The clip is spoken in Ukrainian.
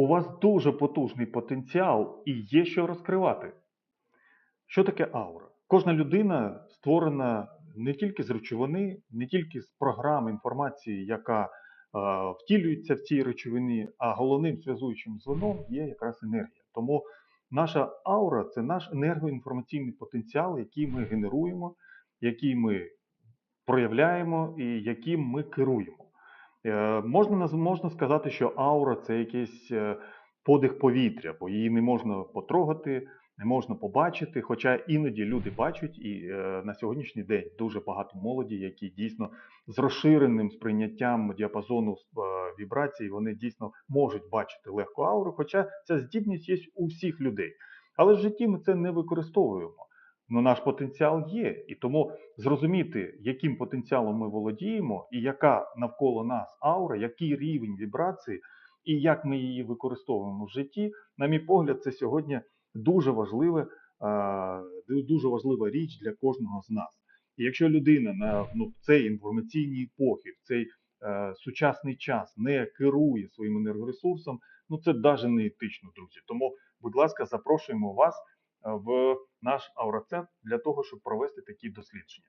У вас дуже потужний потенціал і є що розкривати. Що таке аура? Кожна людина створена не тільки з речовини, не тільки з програми інформації, яка е, втілюється в цій речовині, а головним зв'язуючим звеном є якраз енергія. Тому наша аура це наш енергоінформаційний потенціал, який ми генеруємо, який ми проявляємо і яким ми керуємо. Е, можна, можна сказати, що аура це якийсь е, подих повітря, бо її не можна потрогати, не можна побачити. Хоча іноді люди бачать, і е, на сьогоднішній день дуже багато молоді, які дійсно з розширеним сприйняттям діапазону вібрацій, вони дійсно можуть бачити легко ауру, хоча ця здібність є у всіх людей. Але в житті ми це не використовуємо. Ну, наш потенціал є, і тому зрозуміти, яким потенціалом ми володіємо, і яка навколо нас аура, який рівень вібрації, і як ми її використовуємо в житті, на мій погляд, це сьогодні дуже важливе, дуже важлива річ для кожного з нас. І якщо людина на ну, в цей інформаційній епохи, в цей е, сучасний час не керує своїм енергоресурсом, ну це навіть не етично, друзі. Тому, будь ласка, запрошуємо вас в наш аурацентр для того, щоб провести такі дослідження.